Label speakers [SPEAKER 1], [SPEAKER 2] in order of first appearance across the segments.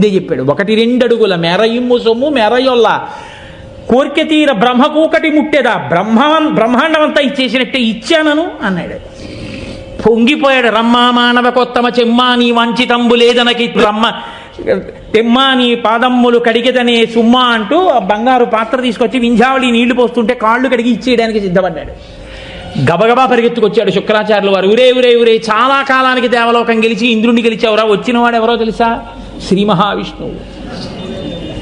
[SPEAKER 1] ముందే చెప్పాడు. ఒకటి రెండు అడుగుల మెరయిమ్ము సొమ్ము మెరయొల్ల కోరిక తీర బ్రహ్మకూకటి ముట్టేదా? బ్రహ్మ బ్రహ్మాండం అంతా ఇచ్చేసినట్టే ఇచ్చానను అన్నాడు. పొంగిపోయాడు. రమ్మా మానవ కొత్తమ చెమ్మా నీ వంచితంబు లేదనకి బ్రహ్మ తెమ్మా నీ పాదమ్ములు కడిగితనే సుమ్మా అంటూ ఆ బంగారు పాత్ర తీసుకొచ్చి వింజావళి నీళ్ళు పోస్తుంటే కాళ్ళు కడిగి ఇచ్చేయడానికి సిద్ధపడ్డాడు. గబగబా పరిగెత్తుకొచ్చాడు శుక్రాచార్యులు వారు. ఉరే ఉరే ఉరే చాలా కాలానికి దేవలోకం గెలిచి ఇంద్రుడిని గెలిచావురా? వచ్చిన వాడు ఎవరో తెలుసా? శ్రీ మహావిష్ణువు.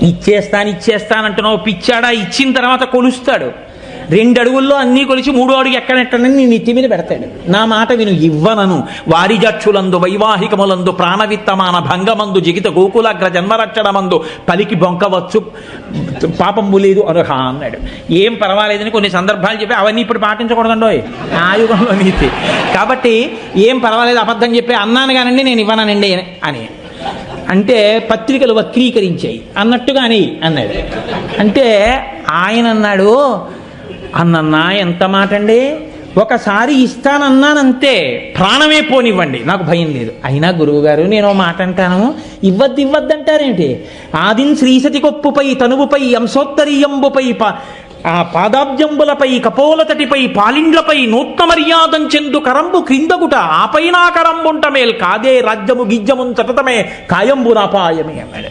[SPEAKER 1] ఇచ్చేస్తాను ఇచ్చేస్తానంటున్నావు పిచ్చాడా ఇచ్చిన తర్వాత కొలుస్తాడు. రెండు అడుగుల్లో అన్నీ కొలిచి మూడో అడుగు ఎక్కడెట్టనని నీ నెత్తి మీద పెడతాడు. నా మాట విను ఇవ్వనను. వారిజక్షులందు వైవాహికములందు ప్రాణవిత్తమాన భంగమందు జిగిత గోకులాగ్ర జన్మరక్షణమందు పలికి బొంకవచ్చు. పాపము లేదు అనుహ అన్నాడు. ఏం పర్వాలేదని కొన్ని సందర్భాలు చెప్పి అవన్నీ ఇప్పుడు పాటించకూడదండోయ్ ఆ యుగంలో నీతి. కాబట్టి ఏం పర్వాలేదు అబద్ధం చెప్పి అన్నాను కానండి నేను ఇవ్వనండి అని. అంటే పత్రికలు వక్రీకరించాయి. అన్నట్టుగానే అన్నాడు. అంటే ఆయన అన్నాడు అన్నన్నా ఎంత మాట అండి? ఒకసారి ఇస్తానన్నానంతే ప్రాణమే పోనివ్వండి. నాకు భయం లేదు. అయినా గురువుగారు నేను మాట అంటాను. ఇవ్వద్దు ఇవ్వద్దంటారేంటి ఆదిన్ శ్రీసతి కొప్పుపై తనువుపై అంశోత్తరీయంబుపై ఆ పాదాబ్జంబులపై కపోలతటిపై పాలిండ్లపై నూత్న మర్యాదం చెందు కరంబు క్రిందగుట ఆపైనా కరంబుంట మేల్ కాదే రాజ్యము గిజ్జమున్ చటతమే కాయంబునపాయమే అన్నాడు.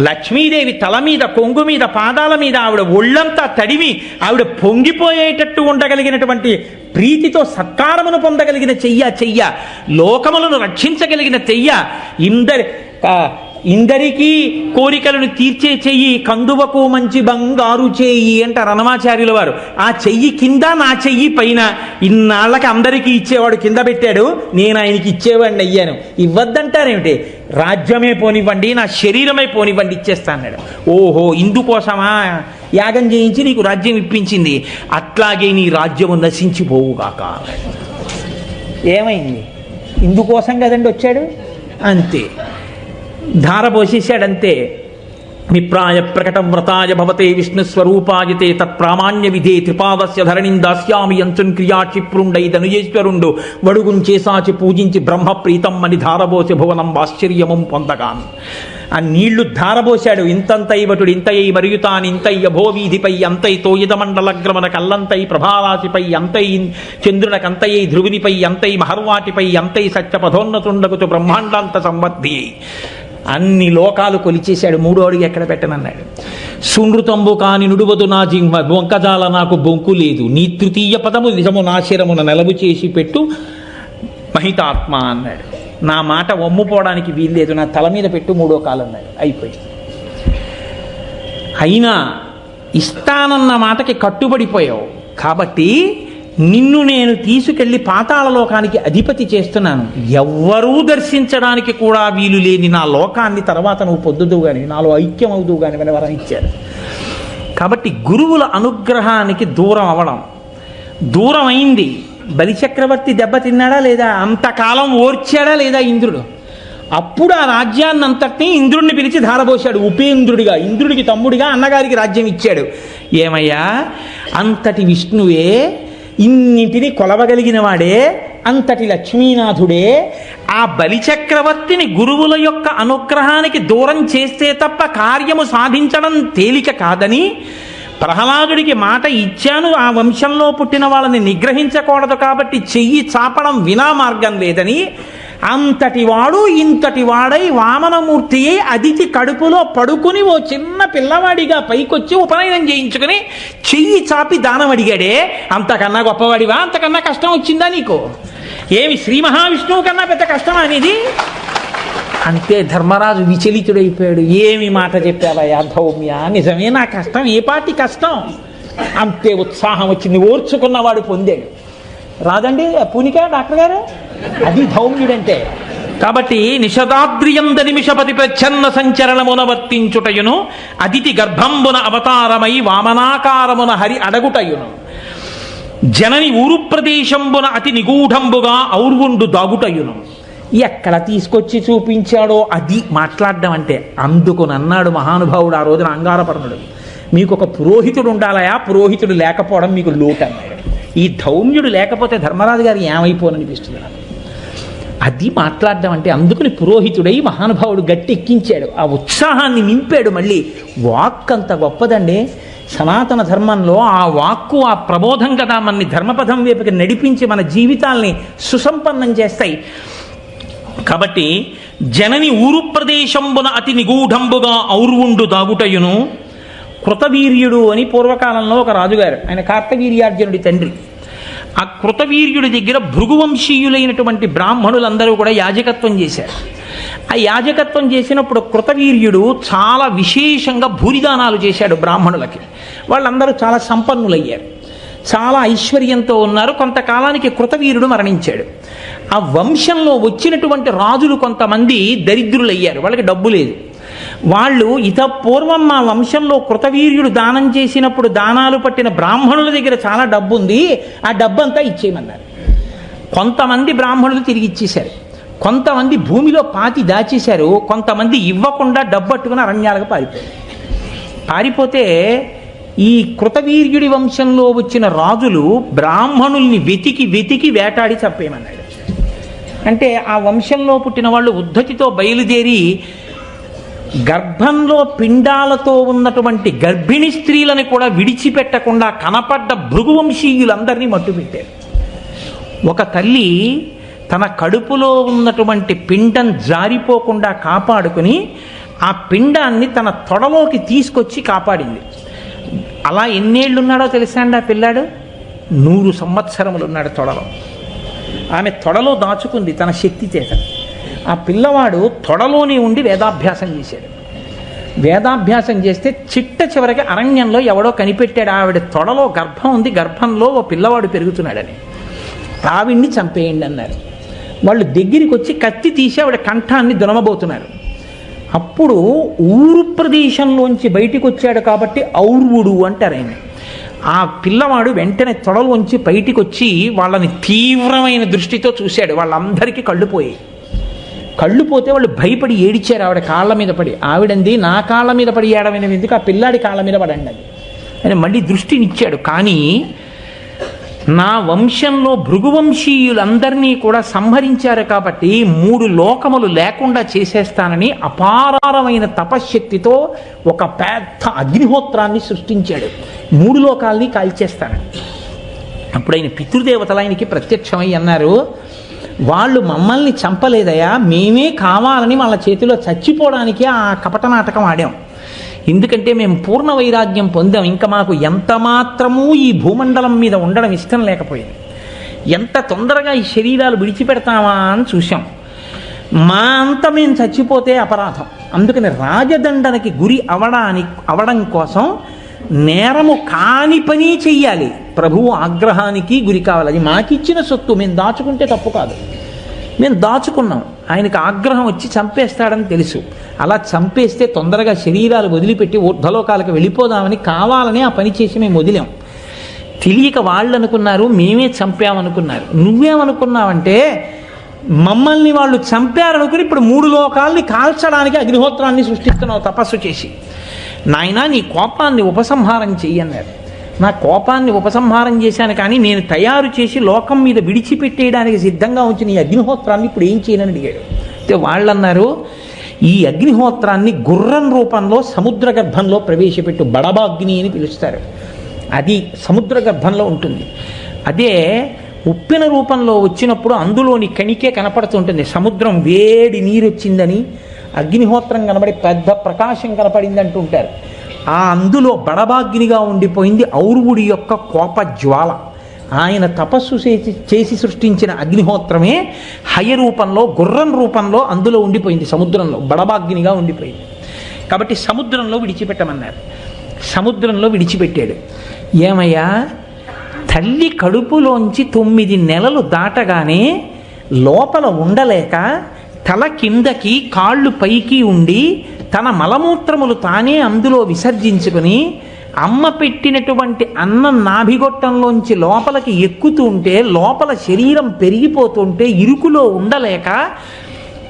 [SPEAKER 1] లక్ష్మీదేవి తల మీద కొంగు మీద పాదాల మీద ఆవిడ ఒళ్ళంతా తడిమి ఆవిడ పొంగిపోయేటట్టు ఉండగలిగినటువంటి ప్రీతితో సత్కారమును పొందగలిగిన చెయ్య చెయ్య లోకములను రక్షించగలిగిన చెయ్య ఇందరి ఇందరికీ కోరికలను తీర్చే చెయ్యి కందువకు మంచి బంగారు చెయ్యి అంటారు అనమాచార్యుల వారు. ఆ చెయ్యి కింద నా చెయ్యి పైన. ఇన్నాళ్ళకి అందరికీ ఇచ్చేవాడు కింద పెట్టాడు నేను ఆయనకి ఇచ్చేవాడిని అయ్యాను. ఇవ్వద్దంటారేమిటి? రాజ్యమే పోనివ్వండి నా శరీరమే పోనివ్వండి ఇచ్చేస్తా అన్నాడు ఓహో ఇందుకోసమా? యాగం చేయించి నీకు రాజ్యం ఇప్పించింది. అట్లాగే నీ రాజ్యము నశించిపోవుగాక ఏమైంది? ఇందుకోసం కదండి వచ్చాడు? అంతే. ధార పోసేసాడంతే విప్రాయ ప్రకటం వ్రతాయ భవతే విష్ణు స్వరూపాయతే తత్ప్రామాణ్య విధే త్రిపాదస్య ధరణిం దాస్యామి యంచున్ క్రియా క్షిప్రుండై ధనుజేశ్వరుండు వడుగుం చేసాచి పూజించి బ్రహ్మ ప్రీతం అని ధారబోసి భువనం ఆశ్చర్యమం పొందగాను. ఆ నీళ్ళు ధారబోశాడు. ఇంతంతై వటుడు ఇంతై మరియు తాను ఇంతయ్య భోవీధిపై అంతై తోయిదమండలగ్రమన కల్లంతై ప్రభారాశిపై అంతై చంద్రునకంతయ్య ధ్రువునిపై అంతై మహర్వాటిపై అంతై సత్యపథోన్నతుండకుతు బ్రహ్మాండాంత సంబద్ధి అన్ని లోకాలు కొలిచేశాడు మూడో అడుగు ఎక్కడ పెట్టనన్నాడు. సునృతంబు కాని నుడువదు నా జింహ బొంకజాల నాకు బొంకు లేదు. నీ తృతీయ పదము నిజము నా శిరమున నెలవు చేసి పెట్టు మహితాత్మ అన్నాడు. నా మాట ఒమ్ముపోవడానికి వీల్లేదు నా తల మీద పెట్టు మూడో కాలు అన్నాడు. అయిపోయింది. అయినా ఇస్తానన్న మాటకి కట్టుబడిపోయావు. కాబట్టి నిన్ను నేను తీసుకెళ్ళి పాతాళ లోకానికి అధిపతి చేస్తున్నాను. ఎవ్వరూ దర్శించడానికి కూడా వీలు లేని నా లోకాన్ని తర్వాత నువ్వు పొద్దుదు కానీ నాలో ఐక్యం అవుదు కానీ అని వరం ఇచ్చారు. కాబట్టి గురువుల అనుగ్రహానికి దూరం అవడం దూరం అయింది. బలిచక్రవర్తి దెబ్బతిన్నాడా లేదా? అంతకాలం ఓర్చాడా లేదా ఇంద్రుడు? అప్పుడు ఆ రాజ్యాన్ని అంతటినీ ఇంద్రుడిని పిలిచి ధారపోశాడు ఉపేంద్రుడిగా ఇంద్రుడికి తమ్ముడిగా అన్నగారికి రాజ్యం ఇచ్చాడు. ఏమయ్యా? అంతటి విష్ణువే ఇన్నింటిని కొలవగలిగిన వాడే అంతటి లక్ష్మీనాథుడే. ఆ బలిచక్రవర్తిని గురువుల యొక్క అనుగ్రహానికి దూరం చేస్తే తప్ప కార్యము సాధించడం తేలిక కాదని ప్రహ్లాదుడికి మాట ఇచ్చాను. ఆ వంశంలో పుట్టిన వాళ్ళని నిగ్రహించకూడదు కాబట్టి చెయ్యి చాపడం వినా మార్గం లేదని అంతటి వాడు ఇంతటి వాడై వామనమూర్తి అయి అదితి కడుపులో పడుకుని ఓ చిన్న పిల్లవాడిగా పైకొచ్చి ఉపనయనం చేయించుకుని చెయ్యి చాపి దానం అడిగాడే అంతకన్నా గొప్పవాడివా? అంతకన్నా కష్టం వచ్చిందా నీకు? ఏమి శ్రీ మహావిష్ణువు కన్నా పెద్ద కష్టమా అనేది అంతే ధర్మరాజు విచలితుడైపోయాడు. ఏమి మాట చెప్పావయ్యా ధౌమ్య? నిజమే నా కష్టం ఏ పాటి కష్టం? అంతే ఉత్సాహం వచ్చింది ఓర్చుకున్నవాడు పొందాడు. రాదండి పూనికా డాక్టర్ గారు? అది ధౌమ్యుడంటే. కాబట్టి నిషదాద్రియంద నిమిషపతి ప్రచ్ఛన్న సంచరణమున వర్తించుటయును అతిథి గర్భంబున అవతారమై వామనాకారమున హరి అడగుటయును. జనని ఊరు ప్రదేశంబున అతి నిగూఢంబుగా ఔర్వుండు దాగుటయును. ఎక్కడ తీసుకొచ్చి చూపించాడో అది మాట్లాడడం అంటే అందుకునన్నాడు మహానుభావుడు ఆ రోజున అంగారపర్ణుడు. మీకు ఒక పురోహితుడు ఉండాలయా పురోహితుడు లేకపోవడం మీకు లోటు అన్నాడు. ఈ ధౌమ్యుడు లేకపోతే ధర్మరాజు గారు ఏమైపోననిపిస్తుంది నాకు? అది మాట్లాడడం అంటే అందుకని పురోహితుడై మహానుభావుడు గట్టి ఎక్కించాడు ఆ ఉత్సాహాన్ని నింపాడు మళ్ళీ. వాక్ అంత గొప్పదండి. సనాతన ధర్మంలో ఆ వాక్కు ఆ ప్రబోధం కదా మనని ధర్మపథం వైపుకి నడిపించి మన జీవితాల్ని సుసంపన్నం చేస్తాయి. కాబట్టి జనని ఊరు ప్రదేశంబున అతి నిగూఢంబుగా ఔర్వుండు దాగుటయును కృతవీర్యుడు అని పూర్వకాలంలో ఒక రాజుగారు ఆయన కార్తవీర్యార్జునుడి తండ్రి. ఆ కృతవీర్యుడి దగ్గర భృగువంశీయులైనటువంటి బ్రాహ్మణులందరూ కూడా యాజకత్వం చేశారు. ఆ యాజకత్వం చేసినప్పుడు కృతవీర్యుడు చాలా విశేషంగా భూరిదానాలు చేశాడు బ్రాహ్మణులకి. వాళ్ళందరూ చాలా సంపన్నులయ్యారు. చాలా ఐశ్వర్యంతో ఉన్నారు. కొంతకాలానికి కృతవీరుడు మరణించాడు. ఆ వంశంలో వచ్చినటువంటి రాజులు కొంతమంది దరిద్రులయ్యారు. వాళ్ళకి డబ్బు లేదు. వాళ్ళు ఇతపూర్వం మా వంశంలో కృతవీర్యుడు దానం చేసినప్పుడు దానాలు పట్టిన బ్రాహ్మణుల దగ్గర చాలా డబ్బు ఉంది ఆ డబ్బంతా ఇచ్చేయమన్నారు. కొంతమంది బ్రాహ్మణులు తిరిగి ఇచ్చేశారు. కొంతమంది భూమిలో పాతి దాచేశారు. కొంతమంది ఇవ్వకుండా డబ్బట్టుకుని అరణ్యాలకు పారిపోయారు. పారిపోతే ఈ కృతవీర్యుడి వంశంలో వచ్చిన రాజులు బ్రాహ్మణుల్ని వెతికి వెతికి వేటాడి చంపేయమన్నాడు. అంటే ఆ వంశంలో పుట్టిన వాళ్ళు ఉద్ధతితో బయలుదేరి గర్భంలో పిండాలతో ఉన్నటువంటి గర్భిణీ స్త్రీలను కూడా విడిచిపెట్టకుండా కనపడ్డ భృగువంశీయులందరినీ మట్టుపెట్టారు. ఒక తల్లి తన కడుపులో ఉన్నటువంటి పిండం జారిపోకుండా కాపాడుకుని ఆ పిండాన్ని తన తొడలోకి తీసుకొచ్చి కాపాడింది. అలా ఎన్నేళ్ళు ఉన్నాడో తెలుసా అండి ఆ పిల్లాడు? నూరు సంవత్సరములు ఉన్నాడు తొడలో. ఆమె తొడలో దాచుకుంది తన శక్తి చేత. ఆ పిల్లవాడు తొడలోనే ఉండి వేదాభ్యాసం చేశాడు. వేదాభ్యాసం చేస్తే చిట్ట చివరికి అరణ్యంలో ఎవడో కనిపెట్టాడు. ఆవిడ తొడలో గర్భం ఉంది గర్భంలో ఓ పిల్లవాడు పెరుగుతున్నాడని. ఆవిడ్ని చంపేయండి అన్నారు. వాళ్ళు దగ్గరికి వచ్చి కత్తి తీసి ఆవిడ కంఠాన్ని దునమబోతున్నారు అప్పుడు ఊరు ప్రదేశంలోంచి బయటికి వచ్చాడు కాబట్టి ఔర్వుడు అంటారు ఆయన. ఆ పిల్లవాడు వెంటనే తొడలోంచి బయటికి వచ్చి వాళ్ళని తీవ్రమైన దృష్టితో చూశాడు. వాళ్ళందరికీ కళ్ళుపోయాయి కళ్ళు పోతే వాళ్ళు భయపడి ఏడిచారు. ఆవిడ కాళ్ళ మీద పడి. ఆవిడంది నా కాళ్ళ మీద పడి ఏడమైన ఎందుకు? ఆ పిల్లాడి కాళ్ళ మీద పడండి అది ఆయన మళ్ళీ దృష్టినిచ్చాడు. కానీ నా వంశంలో భృగువంశీయులందరినీ కూడా సంహరించారు కాబట్టి మూడు లోకములు లేకుండా చేసేస్తానని అపారమైన తపశ్శక్తితో ఒక పెద్ద అగ్నిహోత్రాన్ని సృష్టించాడు. మూడు లోకాల్ని కాల్చేస్తానని. అప్పుడు ఆయన పితృదేవతలు ఆయనకి ప్రత్యక్షమై అన్నారు వాళ్ళు మమ్మల్ని చంపలేదయా మేమే కావాలని వాళ్ళ చేతిలో చచ్చిపోవడానికి ఆ కపట నాటకం ఆడాం. ఎందుకంటే మేము పూర్ణ వైరాగ్యం పొందాం. ఇంకా మాకు ఎంత మాత్రమూ ఈ భూమండలం మీద ఉండడం ఇష్టం లేకపోయింది. ఎంత తొందరగా ఈ శరీరాలు విడిచిపెడతామా అని చూసాం మా అంత మేము చచ్చిపోతే అపరాధం. అందుకని రాజదండనకి గురి అవడానికి అవడం కోసం నేరము కాని పని చెయ్యాలి. ప్రభువు ఆగ్రహానికి గురి కావాలి. అది మాకిచ్చిన సొత్తు. మేము దాచుకుంటే తప్పు కాదు. మేము దాచుకున్నాం. ఆయనకు ఆగ్రహం వచ్చి చంపేస్తాడని తెలుసు. అలా చంపేస్తే తొందరగా శరీరాలు వదిలిపెట్టి ఊర్ధలోకాలకు వెళ్ళిపోదామని కావాలని ఆ పని చేసి మేము వదిలాం. తెలియక వాళ్ళు అనుకున్నారు మేమే చంపామనుకున్నారు. నువ్వేమనుకున్నావంటే మమ్మల్ని వాళ్ళు చంపారనుకుని ఇప్పుడు మూడు లోకాల్ని కాల్చడానికి అగ్నిహోత్రాన్ని సృష్టిస్తున్నావు తపస్సు చేసి. నాయనా నీ కోపాన్ని ఉపసంహారం చెయ్యన్నారు. నా కోపాన్ని ఉపసంహారం చేశాను కానీ నేను తయారు చేసి లోకం మీద విడిచిపెట్టేయడానికి సిద్ధంగా ఉంచిన ఈ అగ్నిహోత్రాన్ని ఇప్పుడు ఏం చేయనని అడిగాడు. అయితే వాళ్ళు అన్నారు ఈ అగ్నిహోత్రాన్ని గుర్రం రూపంలో సముద్ర గర్భంలో ప్రవేశపెట్టు బడబాగ్ని అని పిలుస్తారు. అది సముద్ర గర్భంలో ఉంటుంది. అదే ఉప్పిన రూపంలో వచ్చినప్పుడు అందులోని కణికే కనపడుతుంటుంది సముద్రం వేడి నీరు వచ్చిందని అగ్నిహోత్రం కనబడి పెద్ద ప్రకాశం కనపడింది అంటుంటారు ఆ అందులో బడబాగ్నిగా ఉండిపోయింది ఔరువుడి యొక్క కోప జ్వాల ఆయన తపస్సు చేసి చేసి సృష్టించిన అగ్నిహోత్రమే హయ రూపంలో గుర్రం రూపంలో అందులో ఉండిపోయింది సముద్రంలో. బడబాగ్నిగా ఉండిపోయింది. కాబట్టి సముద్రంలో విడిచిపెట్టమన్నారు. సముద్రంలో విడిచిపెట్టాడు. ఏమయ్యా? తల్లి కడుపులోంచి తొమ్మిది నెలలు దాటగానే లోపల ఉండలేక తల కిందకి కాళ్ళు పైకి ఉండి తన మలమూత్రములు తానే అందులో విసర్జించుకుని అమ్మ పెట్టినటువంటి అన్నం నాభిగొట్టంలోంచి లోపలికి ఎక్కుతూ ఉంటే లోపల శరీరం పెరిగిపోతుంటే ఇరుకులో ఉండలేక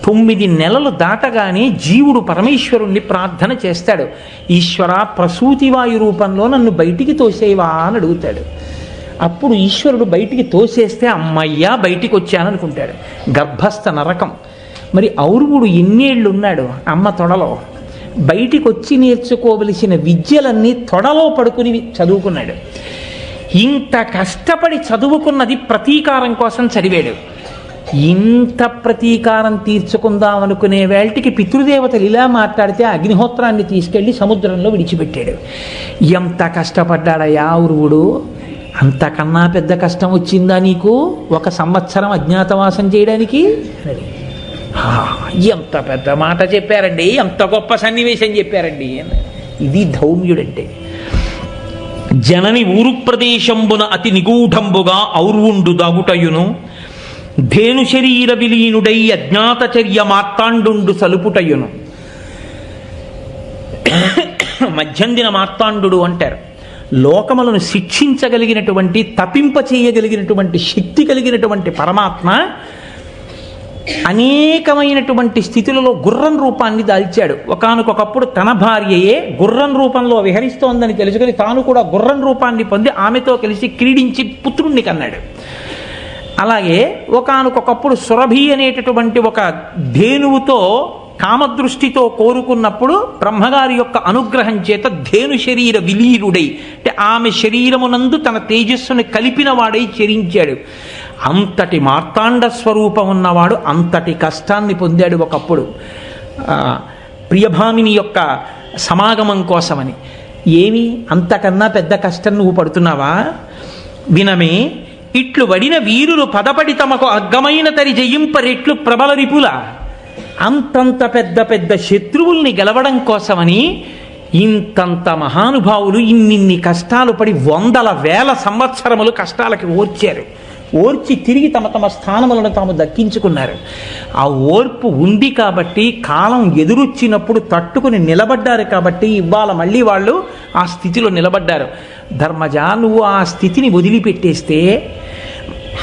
[SPEAKER 1] తొమ్మిది నెలలు దాటగానే జీవుడు పరమేశ్వరుణ్ణి ప్రార్థన చేస్తాడు. ఈశ్వర ప్రసూతివాయు రూపంలో నన్ను బయటికి తోసేవా అని అడుగుతాడు. అప్పుడు ఈశ్వరుడు బయటికి తోసేస్తే అమ్మయ్యా బయటికి వచ్చాననుకుంటాడు గర్భస్థ నరకం. మరి ఔరువుడు ఎన్నేళ్ళు ఉన్నాడు అమ్మ తొడలో. బయటికి వచ్చి నేర్చుకోవలసిన విద్యలన్నీ తొడలో పడుకుని చదువుకున్నాడు. ఇంత కష్టపడి చదువుకున్నది ప్రతీకారం కోసం చదివాడు. ఇంత ప్రతీకారం తీర్చుకుందాం అనుకునే వేళటికి పితృదేవతలు ఇలా మాట్లాడితే అగ్నిహోత్రాన్ని తీసుకెళ్ళి సముద్రంలో విడిచిపెట్టాడు. ఎంత కష్టపడ్డాడయా ఉరువుడు అంతకన్నా పెద్ద కష్టం వచ్చిందా నీకు? ఒక సంవత్సరం అజ్ఞాతవాసం చేయడానికి? అని. ఎంత పెద్ద మాట చెప్పారండి? ఎంత గొప్ప సన్నివేశం చెప్పారండి? ఇది ధౌమ్యుడంటే. జనని ఊరు ప్రదేశంబున అతి నిగూఢంబుగా ఔర్వుండు దాగుటయును ధేను శరీర విలీనుడై అజ్ఞాతచర్య మార్తాండుండు సలుపుటయును. మధ్యందిన మార్తాండు అంటారు. లోకములను శిక్షించగలిగినటువంటి తపింప చేయగలిగినటువంటి శక్తి కలిగినటువంటి పరమాత్మ అనేకమైనటువంటి స్థితులలో గుర్రం రూపాన్ని దాల్చాడు. ఒకనకొకప్పుడు తన భార్యయే గుర్రం రూపంలో విహరిస్తోందని తెలుసుకుని తాను కూడా గుర్రం రూపాన్ని పొంది ఆమెతో కలిసి క్రీడించి పుత్రుణ్ణి కన్నాడు. అలాగే ఒకనకొకప్పుడు సురభి అనేటటువంటి ఒక ధేనువుతో కామదృష్టితో కోరుకున్నప్పుడు బ్రహ్మగారి యొక్క అనుగ్రహం చేత ధేను శరీర విలీనుడై అంటే ఆమె శరీరమునందు తన తేజస్సును కలిపిన వాడై చెరించాడు. అంతటి మార్తాండ స్వరూపం ఉన్నవాడు అంతటి కష్టాన్ని పొందాడు ఒకప్పుడు. ప్రియభామిని యొక్క సమాగమం కోసమని. ఏమి? అంతకన్నా పెద్ద కష్టం నువ్వు పడుతున్నావా? వినమే ఇట్లు వడిన వీరులు పదపడి తమకు అగ్గమైన తరి జయింపరెట్లు ప్రబల రిపుల. అంతంత పెద్ద పెద్ద శత్రువుల్ని గెలవడం కోసమని ఇంతంత మహానుభావులు ఇన్నిన్ని కష్టాలు పడి వందల వేల సంవత్సరములు కష్టాలకి ఓర్చారు. ఓర్చి తిరిగి తమ తమ స్థానములను తాము దక్కించుకున్నారు. ఆ ఓర్పు ఉంది కాబట్టి కాలం ఎదురొచ్చినప్పుడు తట్టుకుని నిలబడ్డారు కాబట్టి ఇవాళ మళ్ళీ వాళ్ళు ఆ స్థితిలో నిలబడ్డారు. ధర్మజ నువ్వు ఆ స్థితిని వదిలిపెట్టేస్తే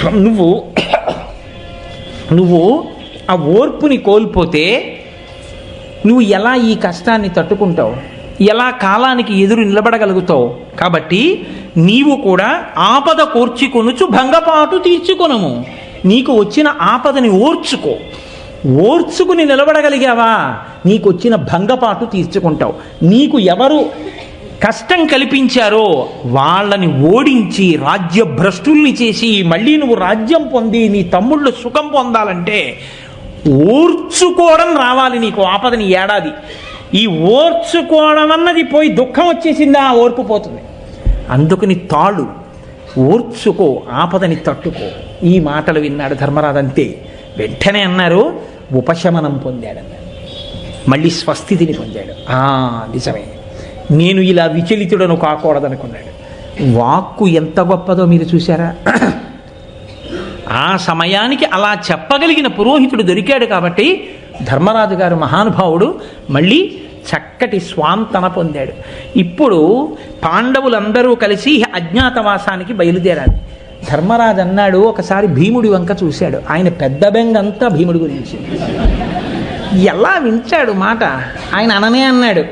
[SPEAKER 1] నువ్వు నువ్వు ఆ ఓర్పుని కోల్పోతే నువ్వు ఎలా ఈ కష్టాన్ని తట్టుకుంటావు? ఎలా కాలానికి ఎదురు నిలబడగలుగుతావు? కాబట్టి నీవు కూడా ఆపద కోర్చుకొనుచు భంగపాటు తీర్చుకొనము. నీకు వచ్చిన ఆపదని ఓర్చుకో. ఓర్చుకుని నిలబడగలిగావా? నీకు వచ్చిన భంగపాటు తీర్చుకుంటావు. నీకు ఎవరు కష్టం కల్పించారో వాళ్ళని ఓడించి రాజ్య భ్రష్టుల్ని చేసి మళ్ళీ నువ్వు రాజ్యం పొంది నీ తమ్ముళ్ళు సుఖం పొందాలంటే ఓర్చుకోవడం రావాలి నీకు. ఆపదని ఏడాది. ఈ ఓర్చుకోవడం అన్నది పోయి దుఃఖం వచ్చేసిందా? ఆ ఓర్పు పోతుంది. అందుకని తాళు ఓర్చుకో ఆపదని తట్టుకో. ఈ మాటలు విన్నాడు ధర్మరాజు అంతే వెంటనే అన్నారు ఉపశమనం పొందాడన్నారు మళ్ళీ స్వస్థితిని పొందాడు. ఆ నిజమే. నేను ఇలా విచలితుడను కాకూడదనుకున్నాడు. వాక్కు ఎంత గొప్పదో మీరు చూసారా ఆ సమయానికి అలా చెప్పగలిగిన పురోహితుడు దొరికాడు కాబట్టి ధర్మరాజు గారు మహానుభావుడు మళ్ళీ చక్కటి స్వాంతన పొందాడు. ఇప్పుడు పాండవులందరూ కలిసి అజ్ఞాతవాసానికి బయలుదేరాలి. ధర్మరాజు అన్నాడు ఒకసారి భీముడి వంక చూశాడు. ఆయన పెద్ద బెంగంతా భీముడి గురించి. ఎలా వించాడు మాట? ఆయన అననే అన్నాడు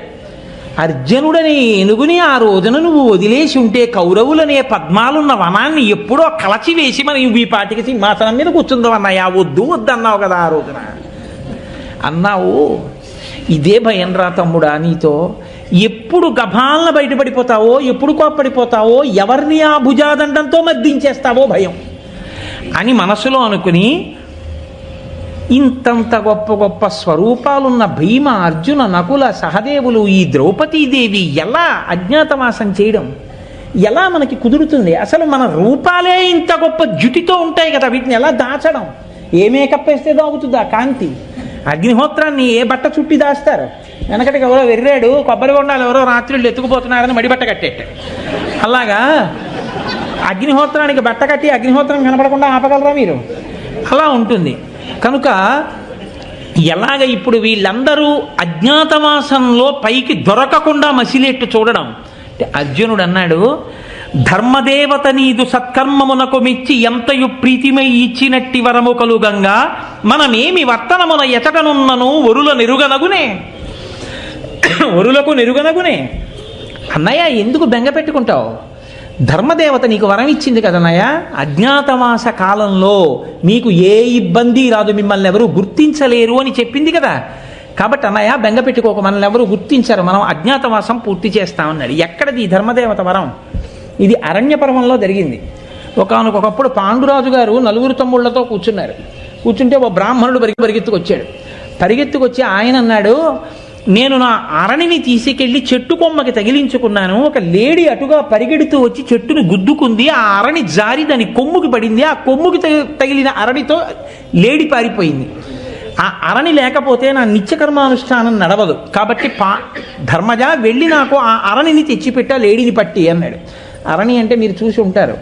[SPEAKER 1] అర్జునుడని ఏనుగుని ఆ రోజున నువ్వు వదిలేసి ఉంటే కౌరవులనే పద్మాలున్న వనాన్ని ఎప్పుడో కలచి వేసి మనం ఈ పాటికి సింహాసనం మీద కూర్చుందామన్నాయా వద్దు వద్దన్నావు కదా ఆ రోజున. అన్నావు? ఇదే భయం రా తమ్ముడా నీతో. ఎప్పుడు గభాలన బయటపడిపోతావో ఎప్పుడు కోప్పడిపోతావో ఎవరిని ఆ భుజాదండంతో మద్దించేస్తావో భయం. అని మనసులో అనుకుని ఇంతంత గొప్ప గొప్ప స్వరూపాలున్న భీమ అర్జున నకుల సహదేవులు ఈ ద్రౌపదీదేవి ఎలా అజ్ఞాతవాసం చేయడం? ఎలా మనకి కుదురుతుంది? అసలు మన రూపాలే ఇంత గొప్ప జుటితో ఉంటాయి కదా వీటిని ఎలా దాచడం? ఏ మేకప్ వేస్తే దాగుతుందా కాంతి? అగ్నిహోత్రాన్ని ఏ బట్ట చుట్టి దాస్తారు? వెనకటికి ఎవరో వెర్రాడు కొబ్బరి బొండాలు ఎవరో రాత్రులు ఎత్తుకుపోతున్నారని మడిబట్ట కట్టేట. అలాగా? అగ్నిహోత్రానికి బట్ట కట్టి అగ్నిహోత్రం కనపడకుండా ఆపగలరా మీరు? అలా ఉంటుంది. కనుక ఎలాగ ఇప్పుడు వీళ్ళందరూ అజ్ఞాతవాసంలో పైకి దొరకకుండా మసిలేట్టు చూడడం? అంటే అర్జునుడు అన్నాడు ధర్మదేవత నీదు సత్కర్మమునకు మెచ్చి ఎంతయు ప్రీతిమై ఇచ్చినట్టి వరము కలుగంగా మనమేమి వర్తనమున ఎచటనున్నను ఒరుల నిరుగనగునే. ఒరులకు నిరుగనగునే. అన్నయ్య ఎందుకు బెంగ పెట్టుకుంటావు? ధర్మదేవత నీకు వరం ఇచ్చింది కదన్నయ్య అజ్ఞాతవాస కాలంలో మీకు ఏ ఇబ్బంది రాదు మిమ్మల్ని ఎవరు గుర్తించలేరు అని చెప్పింది కదా. కాబట్టి అన్నయ్య బెంగ పెట్టుకోక మనల్ని ఎవరు గుర్తించారు. మనం అజ్ఞాతవాసం పూర్తి చేస్తామన్నాడు. ఎక్కడది ధర్మదేవత వరం? ఇది అరణ్య పర్వంలో జరిగింది. ఒకనకొకప్పుడు పాండురాజు గారు నలుగురు తమ్ముళ్ళతో కూర్చున్నారు. కూర్చుంటే ఓ బ్రాహ్మణుడు పరిగి పరిగెత్తుకొచ్చాడు పరిగెత్తుకొచ్చి ఆయన అన్నాడు నేను నా అరణిని తీసుకెళ్ళి చెట్టు కొమ్మకి తగిలించుకున్నాను. ఒక లేడీ అటుగా పరిగెడుతూ వచ్చి చెట్టును గుద్దుకుంది. ఆ అరణి జారి దాని కొమ్ముకి పడింది. ఆ కొమ్ముకి తగి- తగిలిన అరణితో లేడి పారిపోయింది. ఆ అరణి లేకపోతే నా నిత్యకర్మానుష్ఠానం నడవదు. కాబట్టి పా ధర్మజ వెళ్ళి నాకు ఆ అరణిని తెచ్చిపెట్టా లేడీని పట్టి అన్నాడు. అరణి అంటే మీరు చూసి ఉంటారు.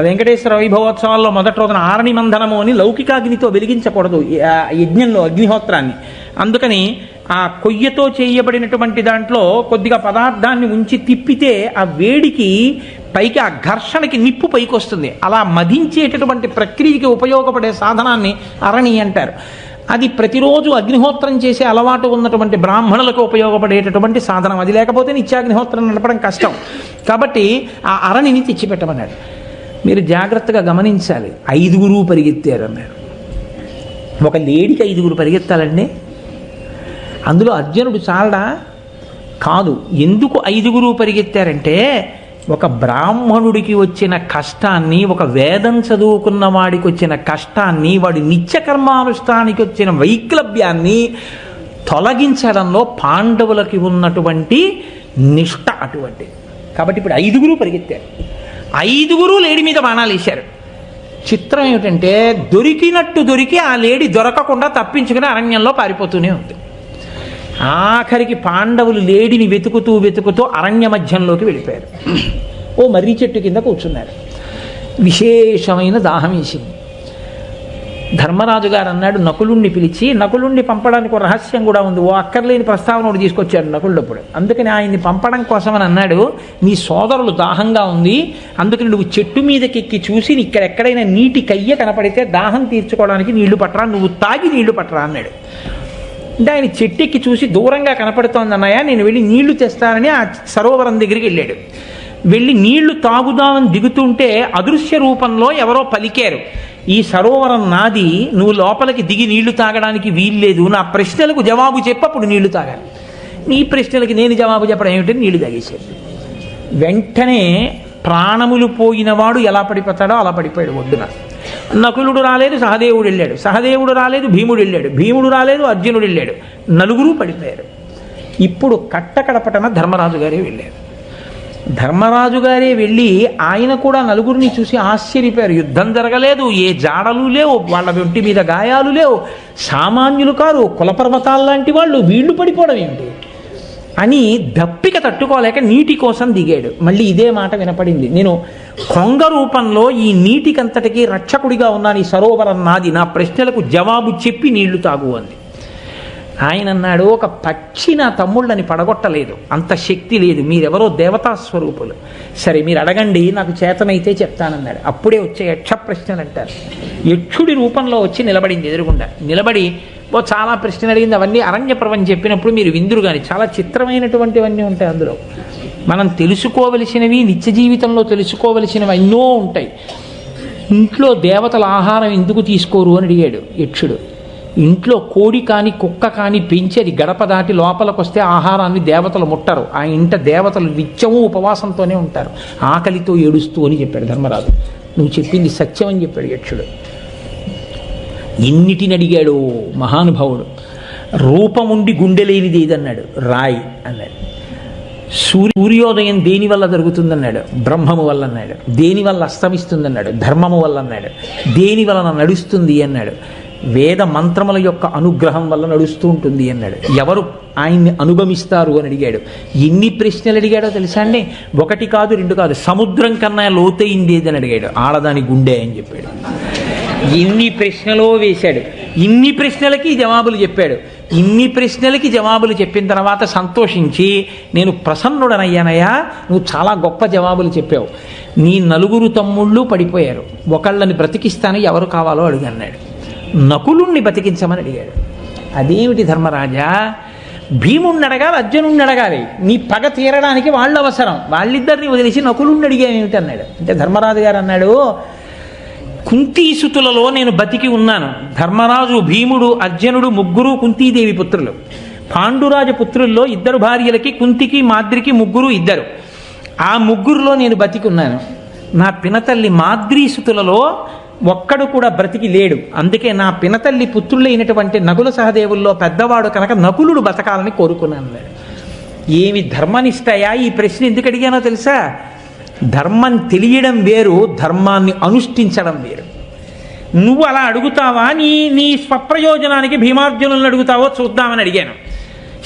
[SPEAKER 1] వెంకటేశ్వర వైభవోత్సవాల్లో మొదటి రోజున ఆరణి మంధనము అని లౌకికాగ్నితో వెలిగించకూడదు ఆ యజ్ఞంలో అగ్నిహోత్రాన్ని. అందుకని ఆ కొయ్యతో చేయబడినటువంటి దాంట్లో కొద్దిగా పదార్థాన్ని ఉంచి తిప్పితే ఆ వేడికి పైకి ఆ ఘర్షణకి నిప్పు పైకి వస్తుంది అలా మధించేటటువంటి ప్రక్రియకి ఉపయోగపడే సాధనాన్ని అరణి అంటారు. అది ప్రతిరోజు అగ్నిహోత్రం చేసే అలవాటు ఉన్నటువంటి బ్రాహ్మణులకు ఉపయోగపడేటటువంటి సాధనం. అది లేకపోతే నిత్యాగ్నిహోత్రం నడపడం కష్టం. కాబట్టి ఆ అరణిని తెచ్చిపెట్టమన్నాడు. మీరు జాగ్రత్తగా గమనించాలి. ఐదుగురు పరిగెత్తారు అన్నారు ఒక లేడీకి ఐదుగురు పరిగెత్తాలండి? అందులో అర్జునుడు చాలడా? కాదు. ఎందుకు ఐదుగురు పరిగెత్తారంటే ఒక బ్రాహ్మణుడికి వచ్చిన కష్టాన్ని ఒక వేదం చదువుకున్న వాడికి వచ్చిన కష్టాన్ని వాడి నిత్యకర్మానుష్ఠానికి వచ్చిన వైక్లభ్యాన్ని తొలగించడంలో పాండవులకి ఉన్నటువంటి నిష్ట అటువంటి. కాబట్టి ఇప్పుడు ఐదుగురు పరిగెత్తారు. ఐదుగురు లేడి మీద బాణాలు వేశారు. చిత్రం ఏమిటంటే దొరికినట్టు దొరికి ఆ లేడి దొరకకుండా తప్పించుకుని అరణ్యంలో పారిపోతూనే ఉంది. ఆఖరికి పాండవులు లేడిని వెతుకుతూ వెతుకుతూ అరణ్య మధ్యంలోకి వెళ్ళిపోయారు. ఓ మర్రి చెట్టు కింద కూర్చున్నారు. విశేషమైన దాహం వేసింది. ధర్మరాజు గారు అన్నాడు నకులుణ్ణి పిలిచి నకులుణ్ణి పంపడానికి ఒక రహస్యం కూడా ఉంది. ఓ అక్కర్లేని ప్రస్తావన ఒకటి తీసుకొచ్చాడు నకులుడప్పుడు అందుకని ఆయన్ని పంపడం కోసమని అన్నాడు నీ సోదరులు దాహంగా ఉంది. అందుకని నువ్వు చెట్టు మీదకి ఎక్కి చూసి ఇక్కడ ఎక్కడైనా నీటి కయ్య కనపడితే దాహం తీర్చుకోవడానికి నీళ్ళు పట్టరా నువ్వు తాగి నీళ్ళు పట్టరా అన్నాడు. దాని చెట్టెక్కి చూసి దూరంగా కనపడుతోంది నేను వెళ్ళి నీళ్ళు తెస్తానని ఆ సరోవరం దగ్గరికి వెళ్ళాడు. వెళ్ళి నీళ్ళు తాగుదామని దిగుతుంటే అదృశ్య రూపంలో ఎవరో పలికారు. ఈ సరోవరం నాది నువ్వు లోపలికి దిగి నీళ్ళు తాగడానికి వీల్లేదు. నా ప్రశ్నలకు జవాబు చెప్పప్పుడు నీళ్ళు తాగాలి. నీ ప్రశ్నలకి నేను జవాబు చెప్పడం ఏమిటని నీళ్ళు తాగేశాడు వెంటనే ప్రాణములు పోయినవాడు ఎలా పడిపోతాడో అలా పడిపోయాడు ఒడ్డున. నకులుడు రాలేదు సహదేవుడు వెళ్ళాడు. సహదేవుడు రాలేదు భీముడు వెళ్ళాడు. భీముడు రాలేదు అర్జునుడు వెళ్ళాడు. నలుగురు పడిపోయారు. ఇప్పుడు కట్టకడపటన ధర్మరాజు గారే వెళ్ళారు. ధర్మరాజు గారే వెళ్ళి ఆయన కూడా నలుగురిని చూసి ఆశ్చర్యపోయారు. యుద్ధం జరగలేదు ఏ జాడలు లేవు వాళ్ళ ఒంటి మీద గాయాలు లేవు. సామాన్యులు కారు కులపర్వతాలు లాంటి వాళ్ళు వీళ్ళు పడిపోవడం ఏమిటి? అని దప్పిక తట్టుకోలేక నీటి కోసం దిగాడు. మళ్ళీ ఇదే మాట వినపడింది. నేను కొంగ రూపంలో ఈ నీటికంతటికి రక్షకుడిగా ఉన్నాను ఈ సరోవరం నాది. నా ప్రశ్నలకు జవాబు చెప్పి నీళ్ళు తాగు అంది. ఆయన అన్నాడు ఒక పక్షి నా తమ్ముళ్ళని పడగొట్టలేదు. అంత శక్తి లేదు. మీరెవరో దేవతా స్వరూపులు. సరే మీరు అడగండి నాకు చేతనైతే చెప్తానన్నాడు. అప్పుడే వచ్చే యక్ష ప్రశ్నలు అంటారు యక్షుడి రూపంలో వచ్చి నిలబడింది ఎదురుగుండా. నిలబడి ఓ చాలా ప్రశ్నలు అడిగింది. అవన్నీ అరణ్యప్రవం చెప్పినప్పుడు మీరు విందురు కానీ చాలా చిత్రమైనటువంటివన్నీ ఉంటాయి అందులో. మనం తెలుసుకోవలసినవి నిత్య జీవితంలో తెలుసుకోవలసినవి ఎన్నో ఉంటాయి. ఇంట్లో దేవతల ఆహారం ఎందుకు తీసుకోరు అని అడిగాడు యక్షుడు. ఇంట్లో కోడి కానీ కుక్క కానీ పెంచి అది గడప దాటి లోపలికి వస్తే ఆహారాన్ని దేవతలు ముట్టరు. ఆ ఇంట దేవతలు నిత్యము ఉపవాసంతోనే ఉంటారు. ఆకలితో ఏడుస్తూ అని చెప్పాడు ధర్మరాజు. నువ్వు చెప్పింది సత్యం అని చెప్పాడు యక్షుడు. ఎన్నిటిని అడిగాడు మహానుభావుడు. రూపముండి గుండె లేనిది ఏదన్నాడు? రాయి అన్నాడు. సూర్య సూర్యోదయం దేని వల్ల జరుగుతుందన్నాడు? బ్రహ్మము వల్ల అన్నాడు. దేని వల్ల అస్తమిస్తుందన్నాడు? ధర్మము వల్ల అన్నాడు. దేని వలన నడుస్తుంది అన్నాడు. వేద మంత్రముల యొక్క అనుగ్రహం వల్ల నడుస్తూ ఉంటుంది అన్నాడు. ఎవరు ఆయన్ని అనుగమిస్తారు అని అడిగాడు. ఎన్ని ప్రశ్నలు అడిగాడో తెలుసా అండి? ఒకటి కాదు రెండు కాదు సముద్రం కన్నా లోతైంది ఏదని అడిగాడు. ఆడదాని గుండె అని చెప్పాడు. ఇన్ని ప్రశ్నలు వేశాడు. ఇన్ని ప్రశ్నలకి జవాబులు చెప్పాడు. ఇన్ని ప్రశ్నలకి జవాబులు చెప్పిన తర్వాత సంతోషించి నేను ప్రసన్నుడనయ్యానయ్యా నువ్వు చాలా గొప్ప జవాబులు చెప్పావు. నీ నలుగురు తమ్ముళ్ళు పడిపోయారు. ఒకళ్ళని బ్రతికిస్తాను ఎవరు కావాలో అడుగన్నాడు నకులుణ్ణి బతికించమని అడిగాడు. అదేమిటి ధర్మరాజా? భీముణ్ణి అడగాలి అర్జునుణ్ణి అడగాలి. నీ పగ తీరడానికి వాళ్ళు అవసరం వాళ్ళిద్దరిని వదిలేసి నకులుణ్ణి అడిగేమిటి అన్నాడు. అంటే ధర్మరాజు గారు అన్నాడు కుంతీసుతులలో నేను బతికి ఉన్నాను. ధర్మరాజు భీముడు అర్జునుడు ముగ్గురు కుంతీదేవి పుత్రులు. పాండురాజు పుత్రుల్లో ఇద్దరు భార్యలకి కుంతికి మాద్రికి ముగ్గురు ఇద్దరు. ఆ ముగ్గురులో నేను బతికి ఉన్నాను. నా పినతల్లి మాద్రీసుతులలో ఒక్కడు కూడా బ్రతికి లేడు. అందుకే నా పినతల్లి పుత్రులైనటువంటి నకుల సహదేవుల్లో పెద్దవాడు కనుక నకులుడు బతకాలని కోరుకున్నాను. ఏమి ధర్మనిష్టయా? ఈ ప్రశ్న ఎందుకు అడిగానో తెలుసా? ధర్మం తెలియడం వేరు ధర్మాన్ని అనుష్ఠించడం వేరు. నువ్వు అలా అడుగుతావా? నీ నీ స్వప్రయోజనానికి భీమార్జునులను అడుగుతావో చూద్దామని అడిగాను.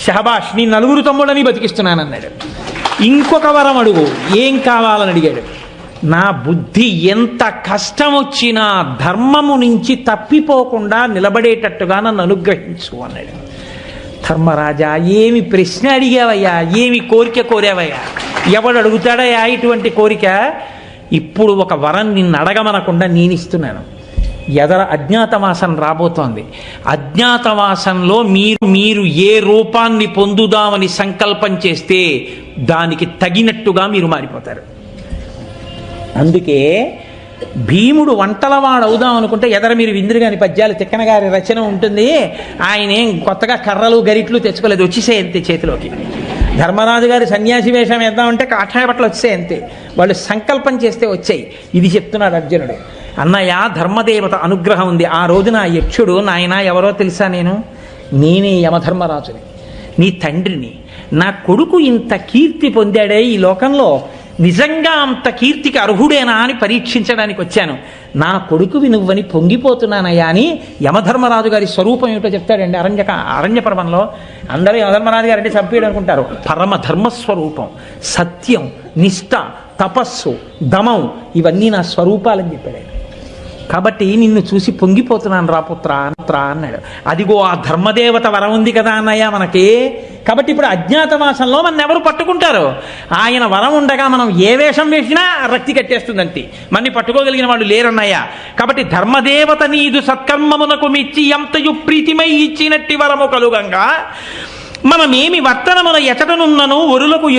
[SPEAKER 1] షహబాష్ నీ నలుగురు తమ్ముడని బతికిస్తున్నానన్నాడు. ఇంకొక వరం అడుగు ఏం కావాలని అడిగాడు. నా బుద్ధి ఎంత కష్టం వచ్చినా ధర్మము నుంచి తప్పిపోకుండా నిలబడేటట్టుగా నన్ను అనుగ్రహించు అన్నాడు. ధర్మరాజా ఏమి ప్రశ్న అడిగావయ్యా? ఏమి కోరిక కోరావయ్యా? ఎవడు అడుగుతాడయ్యా ఇటువంటి కోరిక? ఇప్పుడు ఒక వరం నిన్ను అడగమనకుండా నేను ఇస్తున్నాను. ఎదర అజ్ఞాతవాసం రాబోతోంది. అజ్ఞాతవాసంలో మీరు మీరు ఏ రూపాన్ని పొందుదామని సంకల్పం చేస్తే దానికి తగినట్టుగా మీరు మారిపోతారు. అందుకే భీముడు వంటలవాడు అవుదాం అనుకుంటే ఎదర మీరు విందురుగాని పద్యాలు తిక్కన గారి రచన ఉంటుంది. ఆయన ఏం కొత్తగా కర్రలు గరిట్లు తెచ్చుకోలేదు. వచ్చేసాయి అంతే చేతిలోకి. ధర్మరాజు గారి సన్యాసి వేషం వేద్దామంటే కాషాయ బట్టలు వచ్చాయి అంతే వాళ్ళు సంకల్పం చేస్తే వచ్చాయి. ఇది చెప్తున్నాడు అర్జునుడు. అన్నయ్య ధర్మదేవత అనుగ్రహం ఉంది. ఆ రోజున ఆ యక్షుడు నాయన ఎవరో తెలుసా నేను? నేనే యమధర్మరాజుని. నీ తండ్రిని. నా కొడుకు ఇంత కీర్తి పొందాడే ఈ లోకంలో నిజంగా అంత కీర్తికి అర్హుడేనా అని పరీక్షించడానికి వచ్చాను. నా కొడుకువి నువ్వని పొంగిపోతున్నానయ్యా అని యమధర్మరాజు గారి స్వరూపం ఏమిటో చెప్తాడండి అరణ్యక అరణ్య పర్వంలో. అందరూ యమధర్మరాజు గారు అంటే చంపేయడం అనుకుంటారు. పరమ ధర్మస్వరూపం సత్యం నిష్ఠ తపస్సు దమం ఇవన్నీ నా స్వరూపాలని చెప్పాడు కాబట్టి నిన్ను చూసి పొంగిపోతున్నాను రా పుత్ర రా అన్నాడు. అదిగో ఆ ధర్మదేవత వరం ఉంది కదా అన్నయ్య మనకి. కాబట్టి ఇప్పుడు అజ్ఞాతవాసంలో మన ఎవరు పట్టుకుంటారు? ఆయన వరం ఉండగా మనం ఏ వేషం వేసినా రక్తి కట్టేస్తుంది అంతే మన్ని పట్టుకోగలిగిన వాళ్ళు లేరన్నయ్య. కాబట్టి ధర్మదేవత నీదు సత్కర్మమునకు మెచ్చి ఎంతయు ప్రీతిమై ఇచ్చినట్టి వరము కలుగంగా. మనమేమి వర్తనమున ఎచటనున్నను ఒరులకు ఎరు